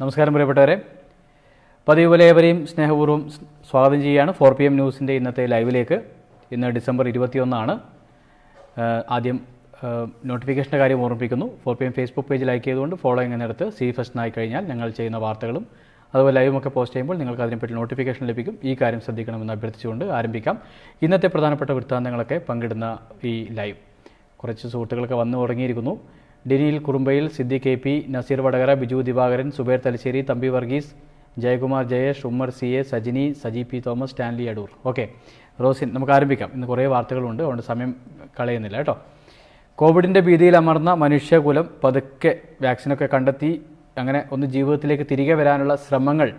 നമസ്കാരം പ്രിയപ്പെട്ടവരെ. പതിവ് പോലെ ഏവരെയും സ്നേഹപൂർവം സ്വാഗതം ചെയ്യുകയാണ് ഫോർ പി എം ന്യൂസിന്റെ ഇന്നത്തെ ലൈവിലേക്ക്. ഇന്ന് ഡിസംബർ ഇരുപത്തിയൊന്നാണ്. ആദ്യം നോട്ടിഫിക്കേഷന്റെ കാര്യം ഓർമ്മിപ്പിക്കുന്നു. Four P M Facebook page like ചെയ്തുകൊണ്ട് ഫോളോയിങ് എന്നിടത്ത് സി ഫസ്റ്റ് ആയി കഴിഞ്ഞാൽ ഞങ്ങൾ ചെയ്യുന്ന വാർത്തകളും അതുപോലെ ലൈവുമൊക്കെ പോസ്റ്റ് ചെയ്യുമ്പോൾ നിങ്ങൾക്ക് അതിനെപ്പറ്റി നോട്ടിഫിക്കേഷൻ ലഭിക്കും. ഈ കാര്യം ശ്രദ്ധിക്കണമെന്ന് അഭ്യർത്ഥിച്ചുകൊണ്ട് ആരംഭിക്കാം. ഇന്നത്തെ പ്രധാനപ്പെട്ട വൃത്താന്തങ്ങളൊക്കെ പങ്കിടുന്ന ഈ ലൈവ്. കുറച്ച് സുഹൃത്തുക്കളൊക്കെ വന്നു തുടങ്ങിയിരിക്കുന്നു ഡെനിയിൽ കുറുമ്പയിൽ Siddi K P Nazeer Vadakara Biju Divakaran Zubair Thalassery Thampi Varghese Jayakumar Jayesh Ummer C A Sajini Saji P Thomas Stanley Adoor. Okay. Rosin നമുക്ക് ആരംഭിക്കാം. ഇന്ന് കുറേ വാർത്തകളുണ്ട്. അതുകൊണ്ട് സമയം കളയുന്നില്ല കേട്ടോ. കോവിഡിന്റെ ഭീതിയിൽ അമർന്ന മനുഷ്യകുലം പതുക്കെ വാക്സിനൊക്കെ കണ്ടെത്തി. അങ്ങനെ ഒന്ന് ജീവിതത്തിലേക്ക് തിരികെ വരാനുള്ള ശ്രമങ്ങൾ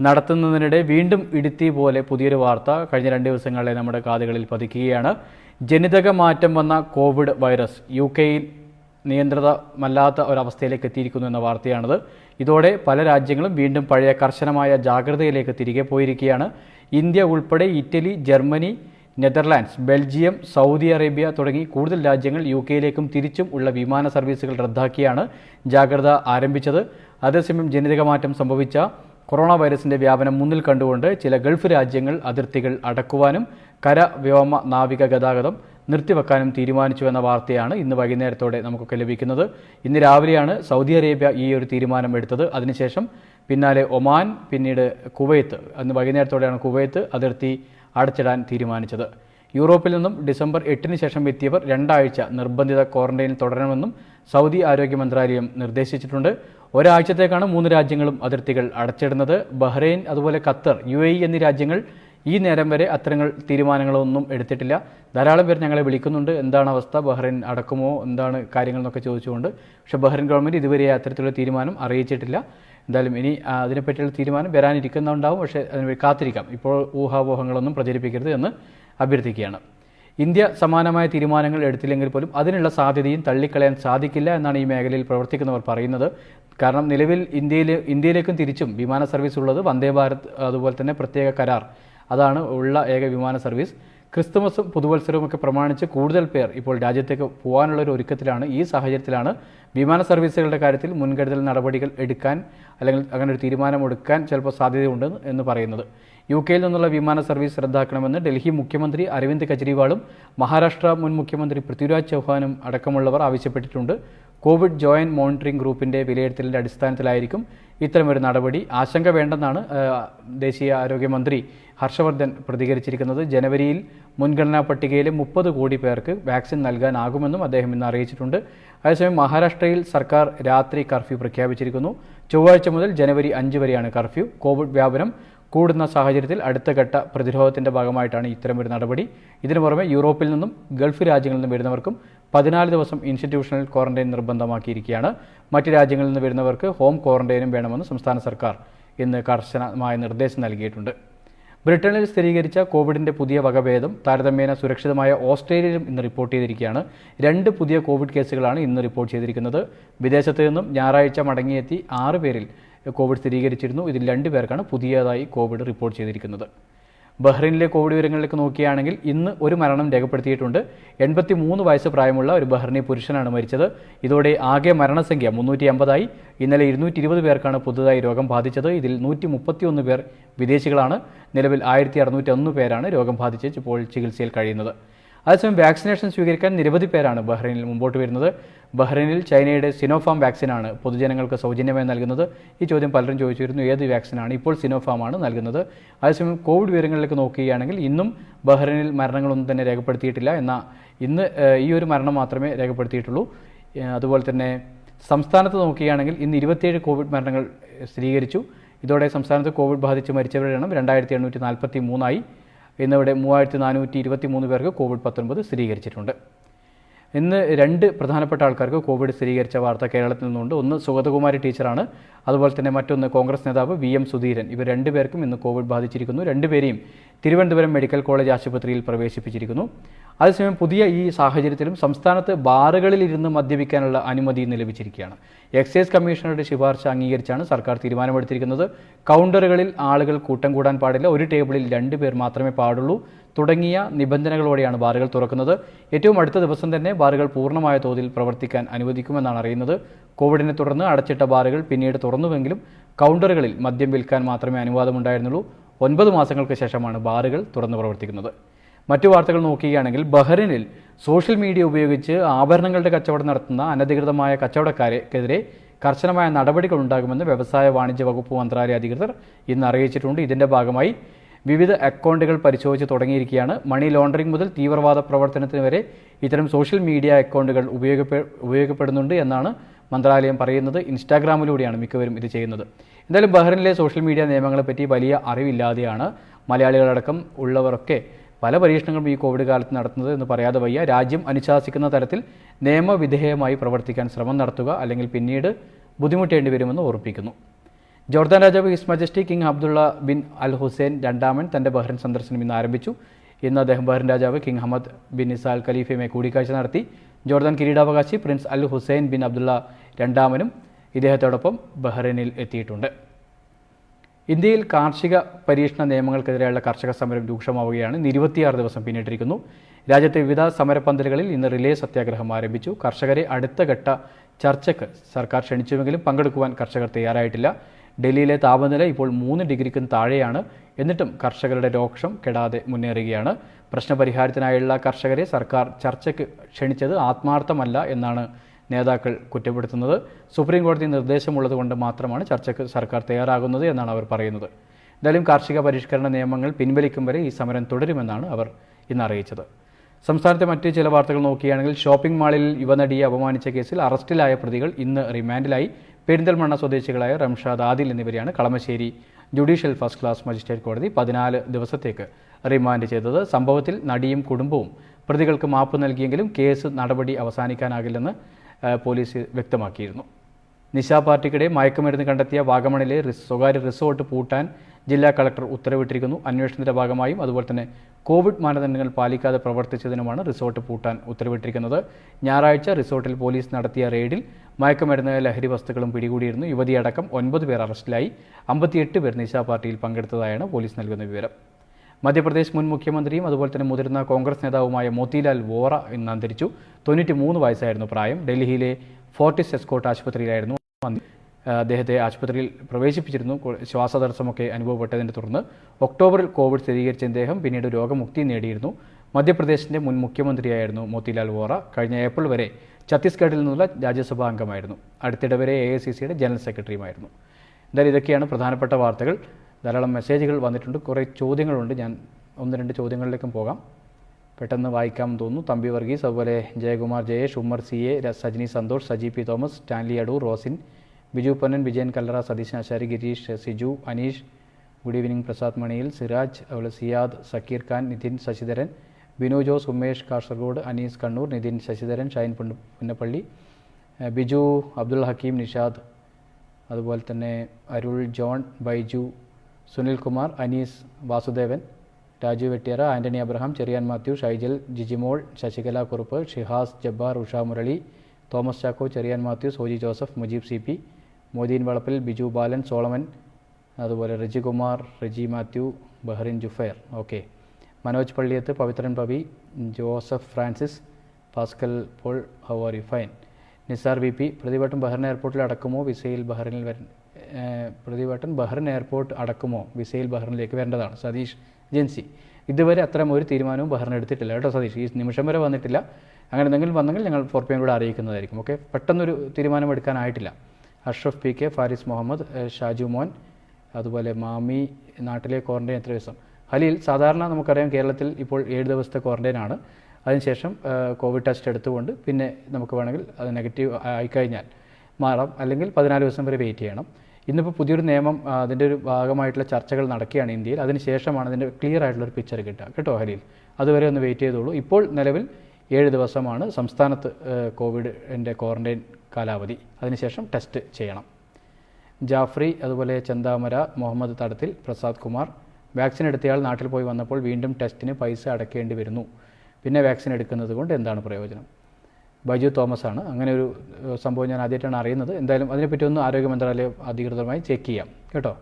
നടത്തുന്നതിനിടെ വീണ്ടും ഇടുത്തി പോലെ പുതിയൊരു വാർത്ത കഴിഞ്ഞ രണ്ട് ദിവസങ്ങളിലെ നമ്മുടെ കാതുകളിൽ പതിക്കുകയാണ്. ജനിതക മാറ്റം വന്ന കോവിഡ് വൈറസ് യു കെയിൽ നിയന്ത്രിതമല്ലാത്ത ഒരവസ്ഥയിലേക്ക് എത്തിയിരിക്കുന്നു എന്ന വാർത്തയാണത്. ഇതോടെ പല രാജ്യങ്ങളും വീണ്ടും പഴയ കർശനമായ ജാഗ്രതയിലേക്ക് തിരികെ പോയിരിക്കുകയാണ്. ഇന്ത്യ ഉൾപ്പെടെ Italy Germany Netherlands Belgium Saudi Arabia തുടങ്ങി കൂടുതൽ രാജ്യങ്ങൾ യു കെയിലേക്കും തിരിച്ചും ഉള്ള വിമാന സർവീസുകൾ റദ്ദാക്കിയാണ് ജാഗ്രത ആരംഭിച്ചത്. അതേസമയം ജനിതക മാറ്റം സംഭവിച്ച കൊറോണ വൈറസിന്റെ വ്യാപനം മുന്നിൽ കണ്ടുകൊണ്ട് ചില ഗൾഫ് രാജ്യങ്ങൾ അതിർത്തികൾ അടക്കുവാനും കര വ്യോമ നാവിക ഗതാഗതം നിർത്തിവെക്കാനും തീരുമാനിച്ചു എന്ന വാർത്തയാണ് ഇന്ന് വൈകുന്നേരത്തോടെ നമുക്കൊക്കെ ലഭിക്കുന്നത്. ഇന്ന് രാവിലെയാണ് സൗദി അറേബ്യ ഈ ഒരു തീരുമാനം എടുത്തത്. അതിനുശേഷം പിന്നാലെ ഒമാൻ പിന്നീട് കുവൈത്ത്. അന്ന് വൈകുന്നേരത്തോടെയാണ് കുവൈത്ത് അതിർത്തി അടച്ചിടാൻ തീരുമാനിച്ചത്. യൂറോപ്പിൽ നിന്നും ഡിസംബർ എട്ടിന് ശേഷം എത്തിയവർ രണ്ടാഴ്ച നിർബന്ധിത ക്വാറന്റൈനിൽ തുടരണമെന്നും സൗദി ആരോഗ്യ മന്ത്രാലയം നിർദ്ദേശിച്ചിട്ടുണ്ട്. ഒരാഴ്ചത്തേക്കാണ് മൂന്ന് രാജ്യങ്ങളും അതിർത്തികൾ അടച്ചിടുന്നത്. ബഹ്റൈൻ അതുപോലെ ഖത്തർ യു എന്നീ രാജ്യങ്ങൾ ഈ നേരം വരെ അത്തരങ്ങൾ തീരുമാനങ്ങളൊന്നും എടുത്തിട്ടില്ല. ധാരാളം പേർ ഞങ്ങളെ വിളിക്കുന്നുണ്ട്. എന്താണ് അവസ്ഥ? ബഹ്റൈൻ അടക്കുമോ? എന്താണ് കാര്യങ്ങൾ എന്നൊക്കെ ചോദിച്ചുകൊണ്ട്. പക്ഷെ ബഹ്റൈൻ ഗവൺമെന്റ് ഇതുവരെ അത്തരത്തിലുള്ള തീരുമാനം അറിയിച്ചിട്ടില്ല. എന്തായാലും ഇനി അതിനെപ്പറ്റിയുള്ള തീരുമാനം വരാനിരിക്കുന്നുണ്ടാവും. പക്ഷേ അതിന് കാത്തിരിക്കാം. ഇപ്പോൾ ഊഹാപോഹങ്ങളൊന്നും പ്രചരിപ്പിക്കരുത് എന്ന് അഭ്യർത്ഥിക്കുകയാണ്. ഇന്ത്യ സമാനമായ തീരുമാനങ്ങൾ എടുത്തില്ലെങ്കിൽ പോലും അതിനുള്ള സാധ്യതയും തള്ളിക്കളയാൻ സാധിക്കില്ല എന്നാണ് ഈ മേഖലയിൽ പ്രവർത്തിക്കുന്നവർ പറയുന്നത്. കാരണം നിലവിൽ ഇന്ത്യയിൽ ഇന്ത്യയിലേക്കും തിരിച്ചും വിമാന സർവീസ് ഉള്ളത് വന്ദേ ഭാരത് അതുപോലെ തന്നെ പ്രത്യേക കരാർ. അതാണ് ഉള്ള ഏക വിമാന സർവീസ്. ക്രിസ്തുമസും പുതുവത്സരവും ഒക്കെ പ്രമാണിച്ച് കൂടുതൽ പേർ ഇപ്പോൾ രാജ്യത്തേക്ക് പോകാനുള്ള ഒരു ഒരുക്കത്തിലാണ് ഈ സാഹചര്യത്തിലാണ് വിമാന സർവീസുകളുടെ കാര്യത്തിൽ മുൻകരുതൽ നടപടികൾ എടുക്കാൻ അല്ലെങ്കിൽ അങ്ങനെ ഒരു തീരുമാനമെടുക്കാൻ ചിലപ്പോൾ സാധ്യതയുണ്ട് എന്ന് പറയുന്നത്. യു കെയിൽ നിന്നുള്ള വിമാന സർവീസ് റദ്ദാക്കണമെന്ന് ഡൽഹി മുഖ്യമന്ത്രി അരവിന്ദ് കെജ്രിവാളും മഹാരാഷ്ട്ര മുൻ മുഖ്യമന്ത്രി പൃഥ്വിരാജ് ചൗഹാനും അടക്കമുള്ളവർ ആവശ്യപ്പെട്ടിട്ടുണ്ട്. കോവിഡ് ജോയിന്റ് മോണിറ്ററിംഗ് ഗ്രൂപ്പിന്റെ വിലയിരുത്തലിന്റെ അടിസ്ഥാനത്തിലായിരിക്കും ഇത്തരമൊരു നടപടി. ആശങ്ക വേണ്ടെന്നാണ് ദേശീയ ആരോഗ്യമന്ത്രി ഹർഷവർദ്ധൻ പ്രതികരിച്ചിരിക്കുന്നത്. ജനുവരിയിൽ മുൻഗണനാ പട്ടികയിലെ മുപ്പത് കോടി പേർക്ക് വാക്സിൻ നൽകാനാകുമെന്നും അദ്ദേഹം ഇന്ന് അറിയിച്ചിട്ടുണ്ട്. അതേസമയം മഹാരാഷ്ട്രയിൽ സർക്കാർ രാത്രി കർഫ്യൂ പ്രഖ്യാപിച്ചിരിക്കുന്നു. ചൊവ്വാഴ്ച മുതൽ ജനുവരി അഞ്ച് വരെയാണ് കർഫ്യൂ. കോവിഡ് വ്യാപനം കൂടുന്ന സാഹചര്യത്തിൽ അടുത്ത ഘട്ട പ്രതിരോധത്തിന്റെ ഭാഗമായിട്ടാണ് ഇത്തരമൊരു നടപടി. ഇതിനു പുറമെ യൂറോപ്പിൽ നിന്നും ഗൾഫ് രാജ്യങ്ങളിൽ നിന്നും വരുന്നവർക്കും പതിനാല് ദിവസം ഇൻസ്റ്റിറ്റ്യൂഷണൽ ക്വാറന്റൈൻ നിർബന്ധമാക്കിയിരിക്കുകയാണ്. മറ്റ് രാജ്യങ്ങളിൽ നിന്ന് വരുന്നവർക്ക് ഹോം ക്വാറന്റൈനും വേണമെന്ന് സംസ്ഥാന സർക്കാർ ഇന്ന് കർശനമായ നിർദ്ദേശം നൽകിയിട്ടുണ്ട്. ബ്രിട്ടനിൽ സ്ഥിരീകരിച്ച കോവിഡിന്റെ പുതിയ വകഭേദം താരതമ്യേന സുരക്ഷിതമായ ഓസ്ട്രേലിയയിലും ഇന്ന് റിപ്പോർട്ട് ചെയ്തിരിക്കുകയാണ്. രണ്ട് പുതിയ കോവിഡ് കേസുകളാണ് ഇന്ന് റിപ്പോർട്ട് ചെയ്തിരിക്കുന്നത്. വിദേശത്ത് നിന്നും ഞായറാഴ്ച മടങ്ങിയെത്തി ആറ് പേരിൽ കോവിഡ് സ്ഥിരീകരിച്ചിരുന്നു. ഇതിൽ രണ്ട് പേർക്കാണ് പുതിയതായി കോവിഡ് റിപ്പോർട്ട് ചെയ്തിരിക്കുന്നത്. ബഹ്റൈനിലെ കോവിഡ് വിവരങ്ങളിലേക്ക് നോക്കുകയാണെങ്കിൽ ഇന്ന് ഒരു മരണം രേഖപ്പെടുത്തിയിട്ടുണ്ട്. എൺപത്തി മൂന്ന് വയസ്സ് പ്രായമുള്ള ഒരു ബഹ്റിനി പുരുഷനാണ് മരിച്ചത്. ഇതോടെ ആകെ മരണസംഖ്യ മുന്നൂറ്റി അമ്പതായി ഇന്നലെ ഇരുന്നൂറ്റി ഇരുപത് പേർക്കാണ് പുതുതായി രോഗം ബാധിച്ചത്. ഇതിൽ നൂറ്റി മുപ്പത്തിയൊന്ന് പേർ വിദേശികളാണ്. നിലവിൽ ആയിരത്തി അറുന്നൂറ്റി ഒന്ന് പേരാണ് രോഗം ബാധിച്ച് ഇപ്പോൾ ചികിത്സയിൽ കഴിയുന്നത്. അതേസമയം വാക്സിനേഷൻ സ്വീകരിക്കാൻ നിരവധി പേരാണ് ബഹ്റൈനിൽ മുമ്പോട്ട് വരുന്നത്. ബഹ്റൈനിൽ ചൈനയുടെ സിനോഫാം വാക്സിനാണ് പൊതുജനങ്ങൾക്ക് സൗജന്യമായി നൽകുന്നത്. ഈ ചോദ്യം പലരും ചോദിച്ചിരുന്നു ഏത് വാക്സിനാണ്? ഇപ്പോൾ സിനോഫാമാണ് നൽകുന്നത്. അതേസമയം കോവിഡ് വിവരങ്ങളിലേക്ക് നോക്കുകയാണെങ്കിൽ ഇന്നും ബഹ്റൈനിൽ മരണങ്ങളൊന്നും തന്നെ രേഖപ്പെടുത്തിയിട്ടില്ല. എന്നാൽ ഇന്ന് ഈ ഒരു മരണം മാത്രമേ രേഖപ്പെടുത്തിയിട്ടുള്ളൂ. അതുപോലെ തന്നെ സംസ്ഥാനത്ത് നോക്കുകയാണെങ്കിൽ ഇന്ന് ഇരുപത്തിയേഴ് കോവിഡ് മരണങ്ങൾ സ്ഥിരീകരിച്ചു. ഇതോടെ സംസ്ഥാനത്ത് കോവിഡ് ബാധിച്ച് മരിച്ചവരുടെ എണ്ണം രണ്ടായിരത്തി എണ്ണൂറ്റി നാൽപ്പത്തി മൂന്നായി. ഇന്നിവിടെ മൂവായിരത്തി നാനൂറ്റി ഇരുപത്തി മൂന്ന് പേർക്ക് കോവിഡ് പത്തൊൻപത് സ്ഥിരീകരിച്ചിട്ടുണ്ട്. ഇന്ന് രണ്ട് പ്രധാനപ്പെട്ട ആൾക്കാർക്ക് കോവിഡ് സ്ഥിരീകരിച്ച വാർത്ത കേരളത്തിൽ നിന്നുണ്ട്. ഒന്ന് സുഗതകുമാരി ടീച്ചറാണ്. അതുപോലെ തന്നെ മറ്റൊന്ന് കോൺഗ്രസ് നേതാവ് വി എം സുധീരൻ. ഇവർ രണ്ടുപേർക്കും ഇന്ന് കോവിഡ് ബാധിച്ചിരിക്കുന്നു. രണ്ടുപേരെയും തിരുവനന്തപുരം മെഡിക്കൽ കോളേജ് ആശുപത്രിയിൽ പ്രവേശിപ്പിച്ചിരിക്കുന്നു. അതേസമയം പുതിയ ഈ സാഹചര്യത്തിലും സംസ്ഥാനത്ത് ബാറുകളിൽ ഇരുന്ന് മദ്യപിക്കാനുള്ള അനുമതി ഇന്ന് ലഭിച്ചിരിക്കുകയാണ്. എക്സൈസ് കമ്മീഷണറുടെ ശുപാർശ അംഗീകരിച്ചാണ് സർക്കാർ തീരുമാനമെടുത്തിരിക്കുന്നത്. കൗണ്ടറുകളിൽ ആളുകൾ കൂട്ടം കൂടാൻ പാടില്ല. ഒരു ടേബിളിൽ രണ്ട് പേർ മാത്രമേ പാടുള്ളൂ. തുടങ്ങിയ നിബന്ധനകളോടെയാണ് ബാറുകൾ തുറക്കുന്നത്. ഏറ്റവും അടുത്ത ദിവസം തന്നെ ബാറുകൾ പൂർണമായ തോതിൽ പ്രവർത്തിക്കാൻ അനുവദിക്കുമെന്നാണ് അറിയുന്നത്. കോവിഡിനെ തുടർന്ന് അടച്ചിട്ട ബാറുകൾ പിന്നീട് തുറന്നുവെങ്കിലും കൗണ്ടറുകളിൽ മദ്യം വിൽക്കാൻ മാത്രമേ അനുവാദമുണ്ടായിരുന്നുള്ളൂ. ഒൻപത് മാസങ്ങൾക്ക് ശേഷമാണ് ബാറുകൾ തുറന്നു പ്രവർത്തിക്കുന്നത്. മറ്റു വാർത്തകൾ നോക്കുകയാണെങ്കിൽ ബഹ്റിനിൽ സോഷ്യൽ മീഡിയ ഉപയോഗിച്ച് ആഭരണങ്ങളുടെ കച്ചവടം നടത്തുന്ന അനധികൃതമായ കച്ചവടക്കാരെക്കെതിരെ കർശനമായ നടപടികൾ ഉണ്ടാകുമെന്ന് വ്യവസായ വാണിജ്യ വകുപ്പ് മന്ത്രാലയ അധികൃതർ ഇന്ന് അറിയിച്ചിട്ടുണ്ട്. ഇതിന്റെ ഭാഗമായി വിവിധ അക്കൗണ്ടുകൾ പരിശോധിച്ച് തുടങ്ങിയിരിക്കുകയാണ്. മണി ലോണ്ടറിംഗ് മുതൽ തീവ്രവാദ പ്രവർത്തനത്തിന് വരെ ഇത്തരം സോഷ്യൽ മീഡിയ അക്കൗണ്ടുകൾ ഉപയോഗപ്പെ ഉപയോഗപ്പെടുന്നുണ്ട് എന്നാണ് മന്ത്രാലയം പറയുന്നത്. ഇൻസ്റ്റാഗ്രാമിലൂടെയാണ് മിക്കവരും ഇത് ചെയ്യുന്നത്. എന്തായാലും ബഹ്റിനിലെ സോഷ്യൽ മീഡിയ നിയമങ്ങളെപ്പറ്റി വലിയ അറിവില്ലാതെയാണ് മലയാളികളടക്കം ഉള്ളവരൊക്കെ പല പരീക്ഷണങ്ങളും ഈ കോവിഡ് കാലത്ത് നടത്തുന്നത് എന്ന് പറയാതെ വയ്യ. രാജ്യം അനുശാസിക്കുന്ന തരത്തിൽ നിയമവിധേയമായി പ്രവർത്തിക്കാൻ ശ്രമം നടത്തുക അല്ലെങ്കിൽ പിന്നീട് ബുദ്ധിമുട്ടേണ്ടി വരുമെന്ന് ഓർപ്പിക്കുന്നു. ജോർദാൻ രാജാവ് his majesty king Abdullah bin Al Hussein രണ്ടാമൻ തന്റെ ബഹ്റൻ സന്ദർശനം ഇന്ന് ആരംഭിച്ചു. ഇന്ന് അദ്ദേഹം ബഹ്റൻ രാജാവ് king Hamad bin Isa al ഖലീഫയുമായി കൂടിക്കാഴ്ച നടത്തി. ജോർദാൻ കിരീടാവകാശി prince al Hussein bin Abdullah രണ്ടാമനും ഇദ്ദേഹത്തോടൊപ്പം ബഹ്റൈനിൽ എത്തിയിട്ടുണ്ട്. ഇന്ത്യയിൽ കാർഷിക പരീക്ഷണ നിയമങ്ങൾക്കെതിരെയുള്ള കർഷക സമരം രൂക്ഷമാവുകയാണ്. ഇരുപത്തിയാറ് ദിവസം പിന്നിട്ടിരിക്കുന്നു. രാജ്യത്തെ വിവിധ സമരപന്തലുകളിൽ ഇന്ന് റിലേ സത്യാഗ്രഹം ആരംഭിച്ചു. കർഷകരെ അടുത്ത ഘട്ട ചർച്ചയ്ക്ക് സർക്കാർ ക്ഷണിച്ചുവെങ്കിലും പങ്കെടുക്കുവാൻ കർഷകർ തയ്യാറായിട്ടില്ല. ഡൽഹിയിലെ താപനില ഇപ്പോൾ മൂന്ന് ഡിഗ്രിക്കും താഴെയാണ്. എന്നിട്ടും കർഷകരുടെ രോക്ഷം കെടാതെ മുന്നേറുകയാണ്. പ്രശ്നപരിഹാരത്തിനായുള്ള കർഷകരെ സർക്കാർ ചർച്ചയ്ക്ക് ക്ഷണിച്ചത് ആത്മാർത്ഥമല്ല എന്നാണ് നേതാക്കൾ കുറ്റപ്പെടുത്തുന്നത് സുപ്രീം കോടതി നിർദ്ദേശമുള്ളത് കൊണ്ട് മാത്രമാണ് ചർച്ചയ്ക്ക് സർക്കാർ തയ്യാറാകുന്നത് എന്നാണ് അവർ പറയുന്നത്. എന്തായാലും കാർഷിക പരിഷ്കരണ നിയമങ്ങൾ പിൻവലിക്കും വരെ ഈ സമരം തുടരുമെന്നാണ് അവർ ഇന്ന് അറിയിച്ചത്. സംസ്ഥാനത്തെ മറ്റ് ചില വാർത്തകൾ നോക്കുകയാണെങ്കിൽ ഷോപ്പിംഗ് മാളിൽ യുവനടിയെ അപമാനിച്ച കേസിൽ അറസ്റ്റിലായ പ്രതികൾ ഇന്ന് റിമാൻഡിലായി. പെരിന്തൽമണ്ണ സ്വദേശികളായ റംഷാദ് ആദിൽ എന്നിവരെയാണ് Kalamassery judicial first class magistrate കോടതി പതിനാല് ദിവസത്തേക്ക് റിമാൻഡ് ചെയ്തത്. സംഭവത്തിൽ നടിയും കുടുംബവും പ്രതികൾക്ക് മാപ്പ് നൽകിയെങ്കിലും കേസ് നടപടി അവസാനിക്കാനാകില്ലെന്ന് പോലീസ് വ്യക്തമാക്കിയിരുന്നു. നിശാ പാർട്ടിക്കിടെ മയക്കുമരുന്ന് കണ്ടെത്തിയ വാഗമണിലെ സ്വകാര്യ റിസോർട്ട് പൂട്ടാൻ ജില്ലാ കളക്ടർ ഉത്തരവിട്ടിരിക്കുന്നു. അന്വേഷണത്തിന്റെ ഭാഗമായും അതുപോലെ തന്നെ കോവിഡ് മാനദണ്ഡങ്ങൾ പാലിക്കാതെ പ്രവർത്തിച്ചതിനുമാണ് റിസോർട്ട് പൂട്ടാൻ ഉത്തരവിട്ടിരിക്കുന്നത്. ഞായറാഴ്ച റിസോർട്ടിൽ പോലീസ് നടത്തിയ റെയ്ഡിൽ മയക്കുമരുന്ന് ലഹരി വസ്തുക്കളും പിടികൂടിയിരുന്നു. യുവതിയടക്കം ഒൻപത് പേർ അറസ്റ്റിലായി. അമ്പത്തിയെട്ട് പേർ നിശാ പാർട്ടിയിൽ പങ്കെടുത്തതായാണ് പോലീസ് നൽകുന്ന വിവരം. മധ്യപ്രദേശ് മുൻ മുഖ്യമന്ത്രിയും അതുപോലെ തന്നെ മുതിർന്ന കോൺഗ്രസ് നേതാവുമായ മോത്തിലാൽ വോറ ഇന്ന് അന്തരിച്ചു. തൊണ്ണൂറ്റി മൂന്ന് വയസ്സായിരുന്നു പ്രായം. ഡൽഹിയിലെ ഫോർട്ടിസ് എസ്കോട്ട് ആശുപത്രിയിലായിരുന്നു. അദ്ദേഹത്തെ ആശുപത്രിയിൽ പ്രവേശിപ്പിച്ചിരുന്നു. ശ്വാസതടസ്സമൊക്കെ അനുഭവപ്പെട്ടതിനെ തുടർന്ന് ഒക്ടോബറിൽ കോവിഡ് സ്ഥിരീകരിച്ച അദ്ദേഹം പിന്നീട് രോഗമുക്തി നേടിയിരുന്നു. മധ്യപ്രദേശിന്റെ മുൻ മുഖ്യമന്ത്രിയായിരുന്നു മോത്തിലാൽ വോറ. കഴിഞ്ഞ ഏപ്രിൽ വരെ ഛത്തീസ്ഗഡിൽ നിന്നുള്ള രാജ്യസഭാ അംഗമായിരുന്നു. അടുത്തിടെ വരെ എ ഐ സി സിയുടെ ജനറൽ സെക്രട്ടറിയുമായിരുന്നു. എന്തായാലും ഇതൊക്കെയാണ് പ്രധാനപ്പെട്ട വാർത്തകൾ. ധാരാളം മെസ്സേജുകൾ വന്നിട്ടുണ്ട്. കുറേ ചോദ്യങ്ങളുണ്ട്. ഞാൻ ഒന്ന് രണ്ട് ചോദ്യങ്ങളിലേക്കും പോകാം. പെട്ടെന്ന് വായിക്കാമെന്ന് തോന്നുന്നു. തമ്പി വർഗീസ് അതുപോലെ Jayakumar Jayesh Ummer C A Sajini Santhosh Saji P Thomas Stanley Adoor Rosin Biju Ponnan Vijayan Kallara Satheesan Asari Gireesh Siju Aneesh good evening Prasad മണിയിൽ സിറാജ് അതുപോലെ സിയാദ് സക്കീർ ഖാൻ നിതിൻ ശശിധരൻ ബിനു ജോസ് ഉമേഷ് കാസർഗോഡ് അനീസ് കണ്ണൂർ നിതിൻ ശശിധരൻ ഷൈൻ പുന്ന പുന്നപ്പള്ളി ബിജു അബ്ദുൽ ഹക്കീം നിഷാദ് അതുപോലെ തന്നെ അരുൾ ജോൺ ബൈജു സുനിൽകുമാർ അനീസ് വാസുദേവൻ രാജു വെട്ടിയറ ആന്റണി അബ്രഹാം ചെറിയാൻ മാത്യു ഷൈജൽ ജിജിമോൾ ശശികല കുറുപ്പ് ഷിഹാസ് ജബ്ബാർ ഉഷ മുരളി തോമസ് ചാക്കോ ചെറിയാൻ മാത്യു സോജി ജോസഫ് മുജീബ് സി പി മോദീൻ വളപ്പിൽ ബിജു ബാലൻ സോളമൻ അതുപോലെ Rijikumar Riji Mathew Bahrain Juffair. Okay. Manoj Palliyath Pavithran Pavi Joseph Francis Pascal Paul how are you fine. Nisar B P പ്രതിവട്ടം Bahrain എയർപോർട്ടിൽ അടക്കുമോ? വിസയിൽ ബഹ്റിനിൽ വര ഏഹ് പ്രതിവട്ടം Bahrain airport അടക്കുമോ? വിസയിൽ ബഹ്റിനിലേക്ക് വരേണ്ടതാണ്. സതീഷ് ജെൻസി ഇതുവരെ അത്തരം ഒരു തീരുമാനവും ബഹ്റിൻ എടുത്തിട്ടില്ല കേട്ടോ സതീഷ്. ഈ നിമിഷം വരെ വന്നിട്ടില്ല. അങ്ങനെ എന്തെങ്കിലും വന്നെങ്കിൽ ഞങ്ങൾ ഫോർ പി അറിയിക്കുന്നതായിരിക്കും. ഓക്കെ? പെട്ടെന്നൊരു തീരുമാനം എടുക്കാനായിട്ടില്ല. അഷ്റഫ് പി കെ ഫാരിസ് മുഹമ്മദ് ഷാജു മോൻ അതുപോലെ മാമി നാട്ടിലെ ക്വാറന്റൈൻ എത്ര ദിവസം? ഹലിൽ സാധാരണ നമുക്കറിയാം കേരളത്തിൽ ഇപ്പോൾ ഏഴ് ദിവസത്തെ ക്വാറന്റൈൻ ആണ്. അതിനുശേഷം കോവിഡ് ടെസ്റ്റ് എടുത്തുകൊണ്ട് പിന്നെ നമുക്ക് വേണമെങ്കിൽ അത് നെഗറ്റീവ് ആയിക്കഴിഞ്ഞാൽ മാറാം. അല്ലെങ്കിൽ പതിനാല് ദിവസം വരെ വെയിറ്റ് ചെയ്യണം. ഇന്നിപ്പോൾ പുതിയൊരു നിയമം അതിന്റെ ഒരു ഭാഗമായിട്ടുള്ള ചർച്ചകൾ നടക്കുകയാണ് ഇന്ത്യയിൽ. അതിനുശേഷമാണ് അതിന്റെ ക്ലിയർ ആയിട്ടുള്ള ഒരു പിക്ചർ കിട്ടുക. കേട്ടോ ഹരിയിൽ അതുവരെ ഒന്ന് വെയിറ്റ് ചെയ്തോളൂ. ഇപ്പോൾ നിലവിൽ ഏഴ് ദിവസമാണ് സംസ്ഥാനത്ത് കോവിഡിന്റെ ക്വാറന്റൈൻ കാലാവധി. അതിനുശേഷം ടെസ്റ്റ് ചെയ്യണം. ജാഫ്രി അതുപോലെ ചന്ദാമര മുഹമ്മദ് തടത്തിൽ പ്രസാദ് കുമാർ വാക്സിൻ എടുത്തയാൾ നാട്ടിൽ പോയി വന്നപ്പോൾ വീണ്ടും ടെസ്റ്റിന് പൈസ അടയ്ക്കേണ്ടി വരുന്നു. പിന്നെ വാക്സിൻ എടുക്കുന്നത് കൊണ്ട് എന്താണ് പ്രയോജനം? ബൈജു തോമസ് ആണ്. അങ്ങനെ ഒരു സംഭവം ഞാൻ ആദ്യമായിട്ടാണ് അറിയുന്നത്. എന്തായാലും അതിനെപ്പറ്റി ഒന്ന് ആരോഗ്യ മന്ത്രാലയം അധികൃതമായി ചെക്ക് ചെയ്യാം. കേട്ടോ?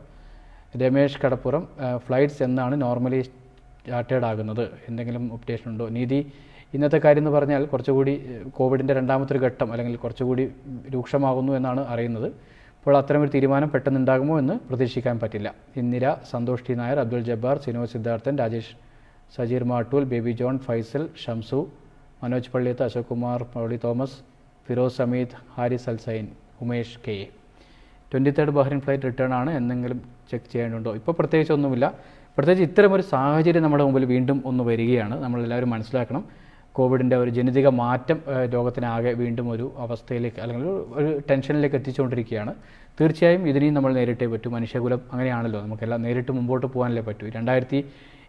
രമേഷ് കടപ്പുറം ഫ്ലൈറ്റ്സ് എന്നാണ് നോർമലി സ്റ്റാർട്ടേഡ് ആകുന്നത്. എന്തെങ്കിലും ഒപ്റ്റേഷൻ ഉണ്ടോ? നീതി ഇന്നത്തെ കാര്യം എന്ന് പറഞ്ഞാൽ കുറച്ചുകൂടി കോവിഡിന്റെ രണ്ടാമത്തെ ഒരു ഘട്ടം അല്ലെങ്കിൽ കുറച്ചുകൂടി രൂക്ഷമാകുന്നു എന്നാണ് അറിയുന്നത്. അപ്പോൾ അത്തരമൊരു തീരുമാനം പെട്ടെന്നുണ്ടാകുമോ എന്ന് പ്രതീക്ഷിക്കാൻ പറ്റില്ല. Indira Santhosh T Nair Abdul Jabbar Sino Siddharthan Rajesh Sajeer Mattool Baby John Faisal Shamsu Manoj Palliyath Ashok Kumar Pauly Thomas Firoz Sameed Haris അൽസൈൻ Umesh K. Twenty third Bahrain flight return ആണ്. എന്തെങ്കിലും ചെക്ക് ചെയ്യേണ്ടതുണ്ടോ? ഇപ്പോൾ പ്രത്യേകിച്ച് ഒന്നുമില്ല. പ്രത്യേകിച്ച് ഇത്തരമൊരു സാഹചര്യം നമ്മുടെ മുമ്പിൽ വീണ്ടും ഒന്ന് വരികയാണ്. നമ്മളെല്ലാവരും മനസ്സിലാക്കണം. കോവിഡിന്റെ ഒരു ജനിതക മാറ്റം ലോകത്തിനാകെ വീണ്ടും ഒരു അവസ്ഥയിലേക്ക് അല്ലെങ്കിൽ ഒരു- ഒരു ടെൻഷനിലേക്ക് എത്തിച്ചുകൊണ്ടിരിക്കുകയാണ്. തീർച്ചയായും ഇതിനെയും നമ്മൾ നേരിട്ടേ പറ്റൂ. മനുഷ്യകുലം അങ്ങനെയാണല്ലോ. നമുക്കെല്ലാം നേരിട്ട് മുമ്പോട്ട് പോകാനല്ലേ പറ്റൂ. രണ്ടായിരത്തി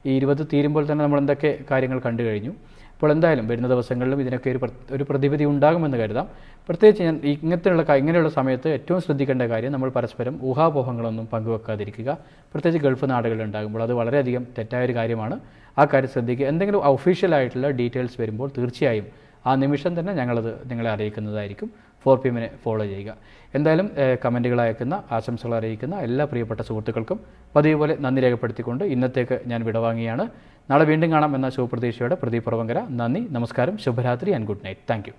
ഇരുപത് തീരുമ്പോൾ തന്നെ നമ്മൾ എന്തൊക്കെ കാര്യങ്ങൾ കണ്ടു കഴിഞ്ഞു? അപ്പോൾ എന്തായാലും വരുന്ന ദിവസങ്ങളിലും ഇതിനൊക്കെ ഒരു ഒരു പ്രതിവിധി ഉണ്ടാകുമെന്ന് കരുതാം. പ്രത്യേകിച്ച് ഞാൻ ഇങ്ങനത്തെയുള്ള ഇങ്ങനെയുള്ള സമയത്ത് ഏറ്റവും ശ്രദ്ധിക്കേണ്ട കാര്യം നമ്മൾ പരസ്പരം ഊഹാപോഹങ്ങളൊന്നും പങ്കുവെക്കാതിരിക്കുക. പ്രത്യേകിച്ച് ഗൾഫ് നാടുകളിൽ ഉണ്ടാകുമ്പോൾ അത് വളരെയധികം തെറ്റായ ഒരു കാര്യമാണ്. ആ കാര്യം ശ്രദ്ധിക്കുക. എന്തെങ്കിലും ഒഫീഷ്യലായിട്ടുള്ള ഡീറ്റെയിൽസ് വരുമ്പോൾ തീർച്ചയായും ആ നിമിഷം തന്നെ ഞങ്ങളത് നിങ്ങളെ അറിയിക്കുന്നതായിരിക്കും. ഫോർ പി എമ്മിനെ ഫോളോ ചെയ്യുക. എന്തായാലും കമന്റുകൾ അയക്കുന്ന ആശംസകൾ അറിയിക്കുന്ന എല്ലാ പ്രിയപ്പെട്ട സുഹൃത്തുക്കൾക്കും പതിവ് പോലെ നന്ദി രേഖപ്പെടുത്തിക്കൊണ്ട് ഇന്നത്തേക്ക് ഞാൻ വിടവാങ്ങിയാണ്. നാളെ വീണ്ടും കാണാം എന്ന ശുഭപ്രതീക്ഷയോടെ പ്രദീപ് പുറവങ്കര നന്ദി നമസ്കാരം ശുഭരാത്രി ആൻഡ് ഗുഡ് നൈറ്റ് താങ്ക്